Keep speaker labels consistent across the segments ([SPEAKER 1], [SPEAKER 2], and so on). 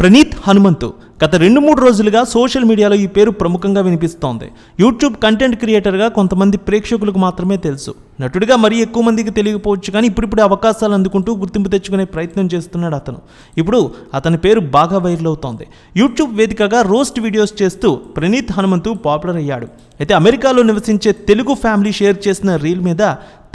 [SPEAKER 1] ప్రణీత్ హనుమంతు గత రెండు మూడు రోజులుగా సోషల్ మీడియాలో ఈ పేరు ప్రముఖంగా వినిపిస్తోంది. యూట్యూబ్ కంటెంట్ క్రియేటర్గా కొంతమంది ప్రేక్షకులకు మాత్రమే తెలుసు. నటుడిగా మరీ ఎక్కువ మందికి తెలియకపోవచ్చు కానీ ఇప్పుడిప్పుడు అవకాశాలు అందుకుంటూ గుర్తింపు తెచ్చుకునే ప్రయత్నం చేస్తున్నాడు అతను. ఇప్పుడు అతని పేరు బాగా వైరల్ అవుతోంది. యూట్యూబ్ వేదికగా రోస్ట్ వీడియోస్ చేస్తూ ప్రణీత్ హనుమంతు పాపులర్ అయ్యాడు. అయితే అమెరికాలో నివసించే తెలుగు ఫ్యామిలీ షేర్ చేసిన రీల్ మీద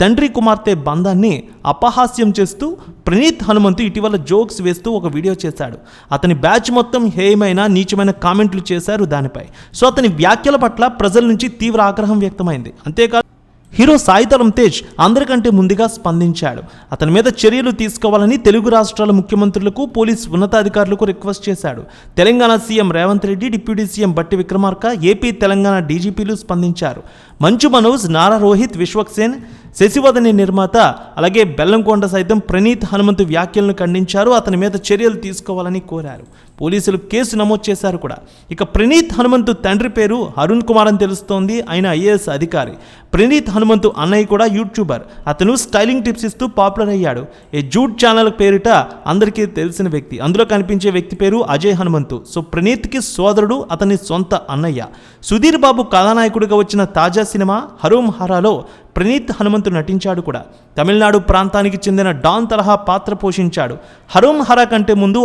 [SPEAKER 1] తండ్రి కుమార్తె బంధాన్ని అపహాస్యం చేస్తూ ప్రణీత్ హనుమంతు ఇటీవల జోక్స్ వేస్తూ ఒక వీడియో చేశాడు. అతని బ్యాచ్ మొత్తం హేయమైన నీచమైన కామెంట్లు చేశారు దానిపై. సో అతని వ్యాఖ్యల పట్ల ప్రజల నుంచి తీవ్ర ఆగ్రహం వ్యక్తమైంది. అంతేకాదు హీరో సాయితరం తేజ్ అందరికంటే ముందుగా స్పందించాడు. అతని మీద చర్యలు తీసుకోవాలని తెలుగు రాష్ట్రాల ముఖ్యమంత్రులకు పోలీస్ ఉన్నతాధికారులకు రిక్వెస్ట్ చేశాడు. Telangana CM Revanth Reddy deputy CM Bhatti Vikramarka AP Telangana డీజీపీలు స్పందించారు. మంచు మనోజ్ నారా రోహిత్ విశ్వక్సేన్ శశివదని నిర్మాత అలాగే బెల్లంకొండ సైతం ప్రణీత్ హనుమంతు వ్యాఖ్యలను ఖండించారు. అతని మీద చర్యలు తీసుకోవాలని కోరారు. పోలీసులు కేసు నమోదు చేశారు కూడా. ఇక ప్రణీత్ హనుమంతు తండ్రి పేరు అరుణ్ కుమార్ అని తెలుస్తోంది. ఆయన ఐఏఎస్ అధికారి. ప్రణీత్ హనుమంతు అన్నయ్య కూడా యూట్యూబర్. అతను స్టైలింగ్ టిప్స్ ఇస్తూ పాపులర్ అయ్యాడు. ఈ జూట్ ఛానల్ పేరిట అందరికీ తెలిసిన వ్యక్తి. అందులో కనిపించే వ్యక్తి పేరు అజయ్ హనుమంతు. సో ప్రణీత్కి సోదరుడు అతని సొంత అన్నయ్య. సుధీర్ బాబు కథానాయకుడిగా వచ్చిన తాజా సినిమా హరోం హరాలో ప్రణీత్ హనుమంతు నటించాడు కూడా. తమిళనాడు ప్రాంతానికి చెందిన డాన్ తరహా పాత్ర పోషించాడు. హరోం హరా కంటే ముందు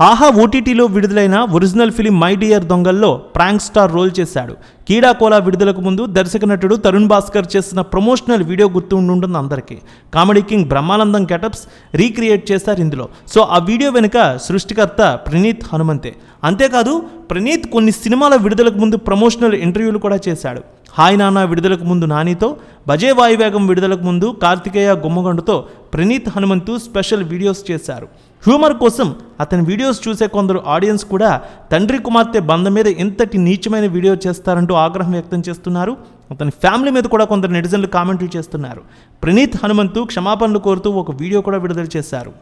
[SPEAKER 1] ఆహా ఓటీటీలో విడుదలైన ఒరిజినల్ ఫిలిం మై డియర్ దొంగల్లో ప్రాంక్ స్టార్ రోల్ చేశాడు. కీడా కోలా విడుదలకు ముందు దర్శక నటుడు తరుణ్ భాస్కర్ చేసిన ప్రమోషనల్ వీడియో గుర్తుండుంటుంది అందరికీ. Comedy king Brahmanandam getups recreate చేశారు ఇందులో. సో ఆ వీడియో వెనుక సృష్టికర్త ప్రణీత్ హనుమంతే. అంతేకాదు ప్రణీత్ కొన్ని సినిమాల విడుదలకు ముందు ప్రమోషనల్ ఇంటర్వ్యూలు కూడా చేశాడు. హాయ్ నాన్న విడుదలకు ముందు నానితో భజే వాయువేగం విడుదలకు ముందు కార్తికేయ గుమ్మగండుతో ప్రణీత్ హనుమంతు స్పెషల్ వీడియోస్ చేశారు. హ్యూమర్ కోసం అతని వీడియోస్ చూసే కొందరు ఆడియన్స్ కూడా తండ్రి కుమార్తె బంధం మీద ఇంతటి నీచమైన వీడియో చేస్తారంటూ ఆగ్రహం వ్యక్తం చేస్తున్నారు. అతని ఫ్యామిలీ మీద కూడా కొందరు నెటిజన్లు కామెంట్లు చేస్తున్నారు. ప్రణీత్ హనుమంతు క్షమాపణలు కోరుతూ ఒక వీడియో కూడా విడుదల చేశారు.